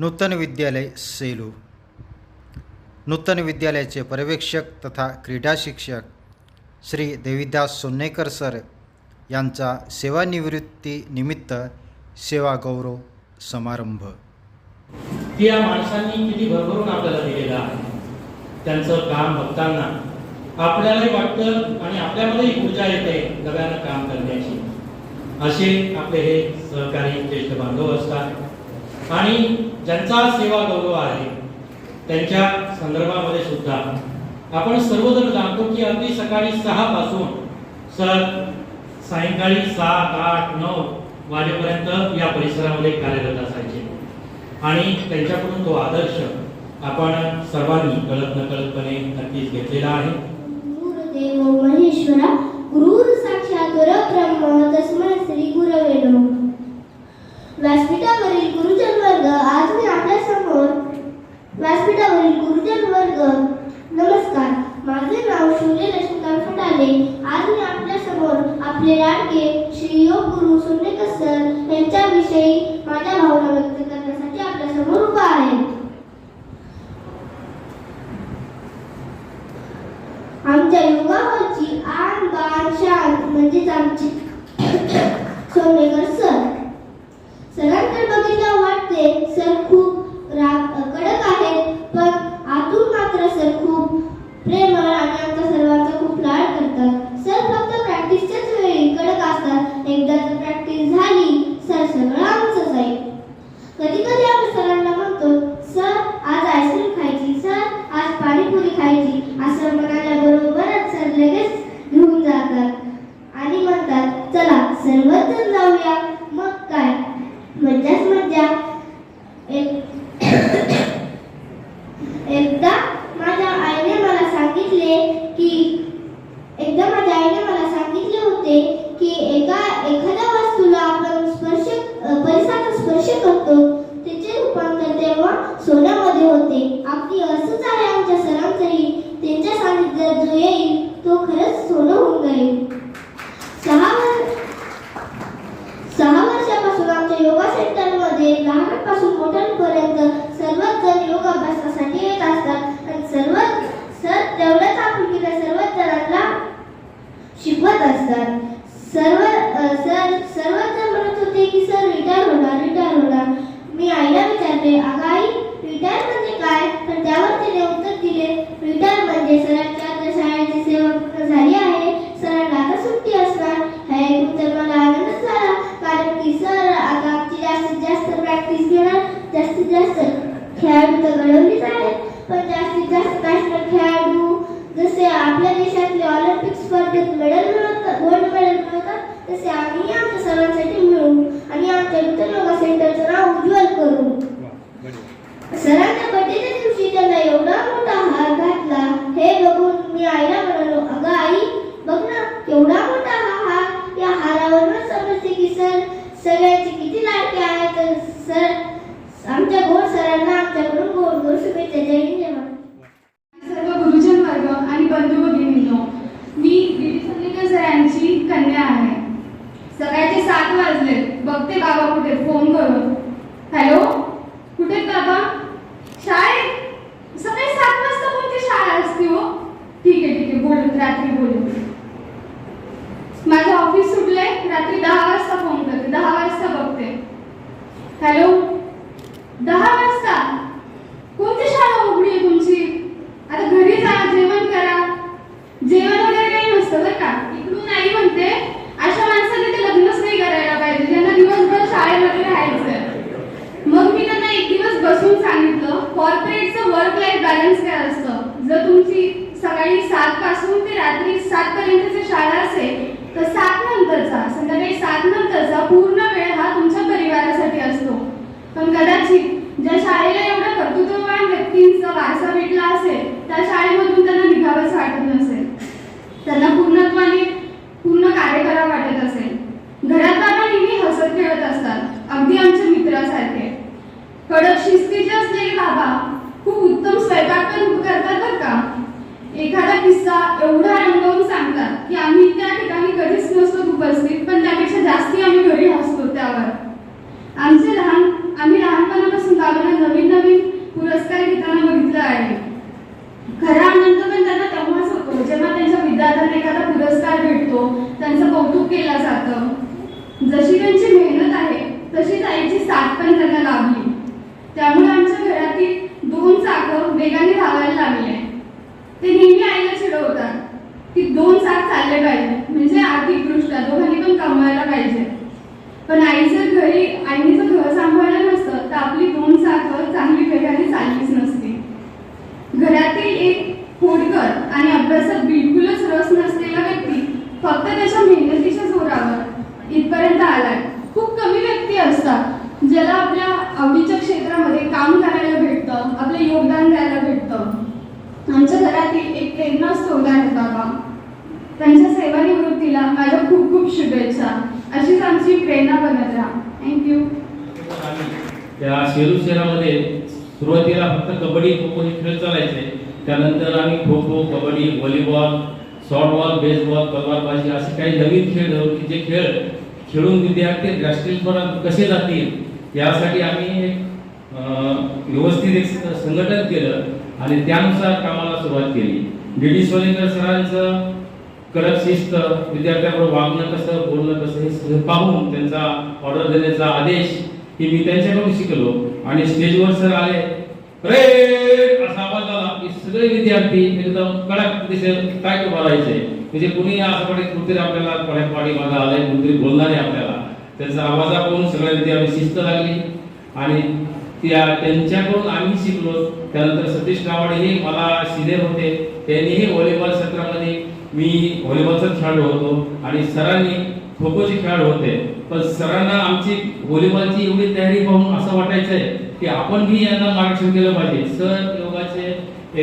नूतन विद्यालय सेलू. नूतन विद्यालयाचे पर्यवेक्षक तथा क्रीडा शिक्षक श्री देविदास सोन्नेकर सर यांचा सेवानिवृत्तीनिमित्त सेवा गौरव समारंभ. या माणसांनी किती भरभरून आपल्याला दिलेलं आहे. त्यांचं काम बघताना आपल्यालाही वाटतं आणि आपल्यामध्येही ऊर्जा येते नव्यानं काम करण्याची. असे आपले हे सहकारी ज्येष्ठ बांधव असतात. आणि ज्यांचा सेवा गौरव आहे त्यांच्या संदर्भामध्ये सुद्धा आपण सर्वजण जाणतो की अगदी सकाळी सहा पासून सर सायंकाळी सात आठ नऊ वाजेपर्यंत या परिसरामध्ये कार्यरत असायचे. आणि त्यांच्याकडून तो आदर्श आपण सर्वांनी कळत नकळतपणे नक्कीच घेतलेला आहे. गुरुदेव महेश्वरा गुरुर साक्षात परब्रह्म तस्मै श्री गुरवे नमः. व्यासपीठावरील गुरु będzie tam होते की एकदा माझ्या आईने मला सांगितले होते की एका एखाद्या वस्तूला आपण स्पर्श परिसराचा स्पर्श करतो त्याचे रूपांतर तेव्हा सोन्यामध्ये होते. आपली असंच आहे आमच्या सरांचंही. त्यांच्या सानिध्यात जो येईल तो खरंच सोनं होऊन जाईल. सहा वर्ष सहा वर्षापासून आमच्या योगा सेंटरमध्ये लहानपासून मोठ्यांपर्यंत सर्वच जण योग अभ्यासासाठी येत असतात आणि सर्व सर तेवढ्याच आपुलकीने सर्वच जणांना शिकवत असतात. सर्व सर सर्वच म्हणत होते की सर रिटायर होणार रिटायर होणार. मी आईला विचारले आई रिटायर म्हणजे काय? तर त्यावर तिने उत्तर दिले रिटायर म्हणजे सरांच्या आता शाळेची सेवा झाली आहे. सरांना आता सुट्टी असणार. हे ऐकून तर मला आनंद झाला कारण की सर आता आमची जास्तीत जास्त प्रॅक्टिस घेणार जास्तीत जास्त खेळाडू तर घडवलीच आहेत. पण जास्तीत जास्त नॅशनल खेळाडू जसे आपल्या देशातले ऑलिम्पिक स्पर्धेत मेडल तसे आम्ही आमच्या सरांसाठी मिळवू आणि आमच्या नूतन योगा सेंटरचं नाव उज्ज्वल करू. सरांच्या बर्थडेच्या दिवशी त्यांना एवढा मोठा हार घातला. हे बघून मी आईला म्हणालो अगं आई बघ ना केवढा मोठा हा हार. या हारावरूनच समजते की सर सगळ्यांचे किती लाडके आहेत. सर आमच्या गोड सरांना आमच्याकडून गोड गोड शुभेच्छा जय हिंद जय महाराष्ट्र. सर्व गुरुजन वर्ग आणि बंधू भगिनींनो मी दीदी संदेकर सरांची कन्या आहे सकाळचे सात वाजले बघते बाबा कुठे फोन करून हॅलो कुठे आहेत बाबा शाळेत सकाळी सात वाजता कोणती शाळा असते हो ठीक आहे ठीक आहे बोलू रात्री बोलू माझं ऑफिस सुटलंय रात्री दहा वाजता फोन करते दहा वाजता बघते. हॅलो दहा वाजता कोणती शाळा उघडी आहे तुमची आता घरी जा जेवण करा जेवण वगैरे काही नसतं बरं का इकडून आई म्हणते अशा माणसाने ते लग्नच नाही करायला पाहिजे ज्यांना दिवसभर शाळेमध्ये राहायचंय मग मी त्यांना एक दिवस बसून सांगितलं कॉर्पोरेटचं वर्क लाईफ बॅलन्स काय असतं जर तुमची सकाळी सात पासून ते रात्री सात पर्यंतची शाळा असेल तर सात नंतरचा संध्याकाळी सात नंतरचा पूर्ण वेळ हा तुमच्या परिवारासाठी असतो. पण कदाचित ज्या शाळेला एवढ्या कर्तृत्ववान व्यक्तींचा वारसा भेटला असेल त्या शाळेमधून त्यांना निघावंच वाटत नसेल. त्यांना पूर्णत्वाने पूर्ण कार्य करा वाटत असेल. घरात बाबा नेहमी हसत खेळत असतात अगदी आमच्या मित्रासारखे. कडक शिस्तीचे असलेले बाबा खूप उत्तम स्वयंपाक पण करतात बरं का. एखादा किस्सा एवढा रंगवून सांगतात की आम्ही त्या ठिकाणी कधीच नसतो उपस्थित पण त्यापेक्षा जास्ती आम्ही घरी हसतो त्यावर आमचे लहान आम्ही लहानपणापासून बाबांना नवीन नवीन पुरस्कार घेताना बघितलं आहे खरा आनंद पण त्यांना तेव्हाच होतो जेव्हा त्यांच्या विद्यार्थ्यांना एखादा पुरस्कार भेटतो त्यांचं कौतुक केलं जातं जशी त्यांची मेहनत आहे तशीच आईची साथ पण त्यांना लाभली त्यामुळे आमच्या घरातील दोन चाकं वेगाने धावायला लागले ते नेहमी आईला चिडवतात की दोन चाक चालले पाहिजे म्हणजे आर्थिकदृष्ट्या दोघांनी पण कमवायला पाहिजे पण आई जर घरी आईने जर घर सांभाळलं नसतं तर आपली दोन चाकं चांगली वेगाने चाललीच नसती घरातील एक खोडकर आणि अभ्यासात बिलकुलच रस नसलेला व्यक्ती फक्त त्याच्या मेहनतीच्या जोरावर इथपर्यंत आलाय. खूप कमी व्यक्ती असतात ज्याला आपल्या आवडीच्या क्षेत्रामध्ये काम करायला भेटतं आपलं योगदान द्यायला भेटतं. आमच्या घरातील एक प्रेरणा स्रोत आहे बाबा. त्यांच्या सेवानिवृत्तीला माझ्या खूप खूप शुभेच्छा. अशीच आमची प्रेरणा बनत राहा. थँक्यू त्या शेरू शहरामध्ये सुरुवातीला फक्त कबड्डी खो खो हे खेळ चालायचे. त्यानंतर आम्ही kho kho kabaddi volleyball softball baseball तलवारबाजी असे काही नवीन खेळ की जे खेळ खेळून विद्यार्थी राष्ट्रीय कसे जातील यासाठी आम्ही व्यवस्थित एक संघटन केलं आणि त्यानुसार कामाला सुरुवात केली. डी डी सोलेकर सरांचं कडक शिस्त विद्यार्थ्याबरोबर वागणं कसं बोलणं कसं हे सगळं पाहून त्यांचा ऑर्डर देण्याचा आदेश हे मी त्यांच्याकडून शिकलो. आणि स्टेजवर सर आले रे असा आवाज झाला की सगळे विद्यार्थी एकदम कडक दिसेल काय उभा म्हणजे कुणी असं म्हणजे कुठेतरी आपल्याला पड्या पाडी मागा आले कुठेतरी बोलणार आपल्याला? त्यांचा आवाज पाहून सगळ्या विद्यार्थी शिस्त लागली. आणि त्या त्यांच्याकडून आम्ही शिकलो. त्यानंतर सतीश नावाडे हे मला सिनियर होते. त्यांनीही व्हॉलीबॉल क्षेत्रामध्ये मी व्हॉलीबॉलचा खेळाडू होतो. आणि सरांनी खो खोचे खेळाडू होते. पण सरांना आमची व्हॉलीबॉलची एवढी तयारी पाहून असं वाटायचंय की आपण भी यांना मार्गदर्शन केलं पाहिजे. सर योगाचे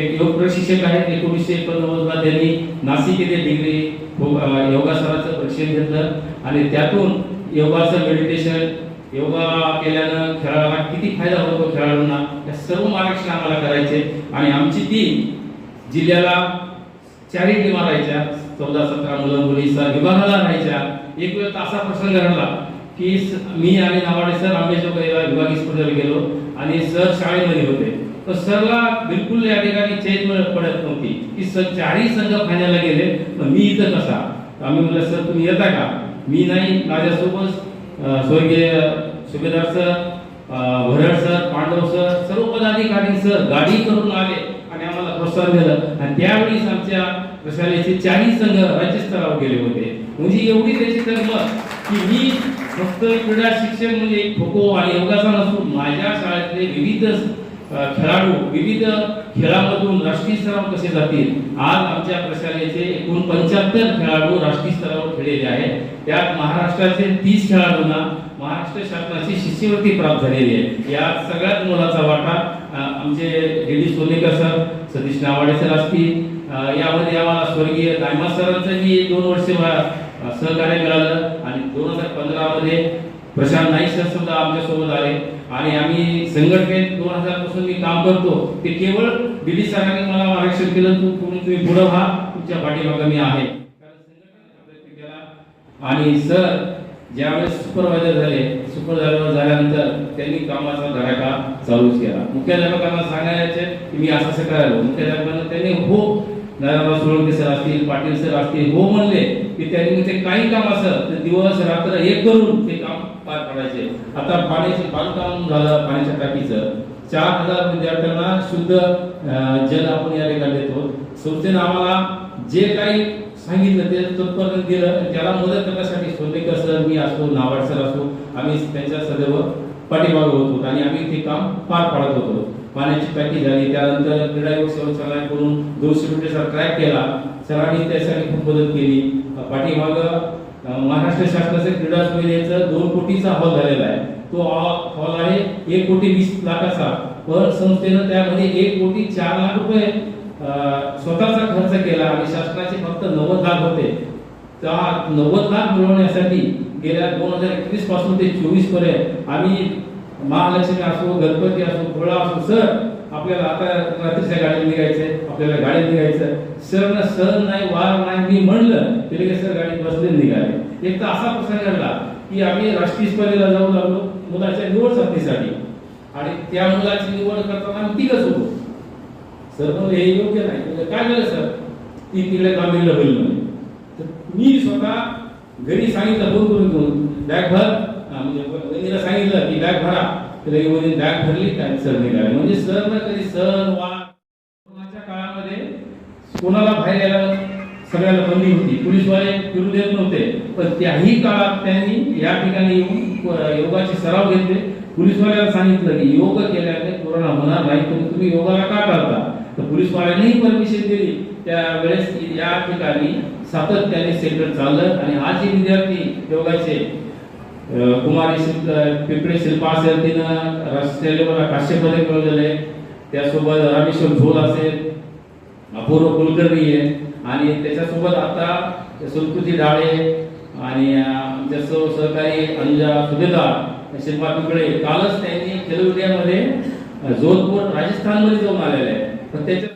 एक योग प्रशिक्षक आहेत एकोणीसशे एकोणनव्वदला त्यांनी नाशिक येथे डिग्री योगा सराचं प्रशिक्षण घेतलं. आणि त्यातून योगाचं मेडिटेशन योगा केल्यानं खेळाडूंना किती फायदा होतो खेळाडूंना या सर्व मार्गदर्शन आम्हाला करायचे. आणि आमची टीम जिल्ह्याला चारही टीमा राहायच्या चौदा सतरा मुलं मुली सर विभागाला राहायच्या. एक वेळ असा प्रसंग घडला की मी आणि नावाडे सर आंबेजोगाईला विभागीय स्पर्धेला गेलो आणि सर शाळेमध्ये होते. तर सरला बिलकुल या ठिकाणी चेंज पडत नव्हती. की सर चारही संघ फायनलला गेले पण मी इथं कसा आम्ही म्हणलं सर तुम्ही येता का? मी नाही. माझ्यासोबत स्वर्गीय सुभेदार sir Bharad sir Pandav sir सर्व पदाधिकारी सर गाडी करून आले आणि आम्हाला प्रोत्साहन दिलं. आणि त्यावेळीच आमच्या प्रशालेचे चारही संघ राज्यस्तरावर गेले होते. म्हणजे एवढी त्याची तरमत की मी फक्त क्रीडा शिक्षक म्हणजे खो खो आणि योगाचा नसून माझ्या शाळेतले विविध खेळाडू विविध खेळामधून राष्ट्रीय स्तरावर कसे जातील? आज आमच्या प्रशालेचे एकूण पंच्याहत्तर खेळाडू राष्ट्रीय स्तरावर खेळलेले आहेत. त्यात महाराष्ट्राचे तीस खेळाडूंना महाराष्ट्र शासनाची शिष्यवृत्ती प्राप्त झालेली आहे. या सगळ्यात मोलाचा वाटा आमचे D Sonekar sir Satish Navade sir असतील. यामध्ये आम्हाला स्वर्गीय दायमा सरांचंही दोन वर्ष सहकार्य मिळालं आणि दोन हजार पंधरा मध्ये प्रशांत नाईक सर सुद्धा आमच्यासोबत आले. आणि आम्ही संघटनेत दोन हजारपासून मी काम करतो. ते केवळ डी सरांनी मला मार्गदर्शन केलं तू तुम्ही तुम्ही पुढे व्हा. तुमच्या पाठीमागे मी आहे. आणि सर ज्यावेळेस सुपरवायझर झाले सुपरवायझर झाल्यानंतर त्यांनी कामाचा धडाका चालूच केला. मुख्याध्यापकांना सांगायचे की मी असं असं करायला मुख्याध्यापकांना त्यांनी हो नारायणराव सोळंके सर असतील पाटील सर असतील हो म्हणले की त्यांनी ते काही काम असं तर दिवस रात्र एक करून ते काम पार पाडायचे. आता पाण्याचे बांधकाम झालं पाण्याच्या टाकीचं. चार हजार विद्यार्थ्यांना शुद्ध जल आपण या ठिकाणी देतो. संस्थेनं आम्हाला जे काही सांगितलं ते तत्पर्यंत दिलं त्याला मदत करण्यासाठी सोनेकर सर मी असो नावाड सर असो आम्ही त्यांच्या सदैव पाठीमागे होतो आणि आम्ही ते काम पार पाडत होतो. पाण्याची टाकी झाली. त्यानंतर क्रीडा योग सेवा करून दोनशे मीटरचा ट्रॅक केला. सरांनी त्यासाठी खूप मदत केली. पाठीमाग महाराष्ट्र शासनाचे क्रीडा सुविधेचं दोन कोटीचा हॉल झालेला आहे. तो हॉल आहे एक कोटी वीस लाखाचा. पण संस्थेनं त्यामध्ये एक कोटी चार लाख रुपये स्वतःचा खर्च केला आणि शासनाचे फक्त नव्वद लाख होते. त्या नव्वद लाख मिळवण्यासाठी गेल्या दोन हजार एकवीसपासून ते चोवीसपर्यंत आम्ही महालक्ष्मी असो गणपती असो पोळा असो सर आपल्याला आता रात्रीच्या गाडीत निघायचंय आपल्याला गाडीत निघायचं. सर ना सर नाही वार नाही मी म्हणलं तरी लगेच सर गाडीत बसले निघाले. एक तर असा प्रसंग घडला की आम्ही राष्ट्रीय स्पर्धेला जाऊ लागलो मुलाच्या निवड साधणीसाठी आणि त्या मुलाची निवड करताना आम्ही तिघच होतो सर म्हणले हे योग्य नाही. काय झालं सर? ती तिकडे गांभीर्य होईल म्हणे तर मी स्वतः घरी सांगितलं फोन करून घेऊन बॅग भर म्हणजे तिला सांगितलं की बॅग भरा. तर बॅग भरली काय सर निघाले. म्हणजे सर ना कधी सर वार कोरोनाच्या काळामध्ये कोणाला बाहेर यायला सगळ्याला बंदी होती. पोलीसवाले फिरू देत नव्हते. पण त्याही काळात त्यांनी या ठिकाणी येऊन योगाचे सराव घेतले. पोलीसवाल्याला सांगितलं की योग केल्याने कोरोना होणार नाही. पण तुम्ही योगाला का करता तर पोलीसवाल्यांनीही परमिशन दिली. त्यावेळेस या ठिकाणी सातत्याने सेंटर चाललं आणि आज जे विद्यार्थी योगाचे कुमारी शिल्प पिंपळे शिल्पा असेल तिनं राष्ट्रीय लेवलला काश्यपदक मिळवलेलं आहे. त्यासोबत रामेश्वर झोल असेल अपूर्व कुलकर्णी आहे. आणि त्याच्यासोबत आता संस्कृती डाळे आणि आमच्या सहकारी अनुजा सुभेदार शिल्पा पिंपळे कालच त्यांनी खेलो इंडियामध्ये जोधपूर राजस्थानमध्ये जाऊन आलेले आहे पण त्याच्या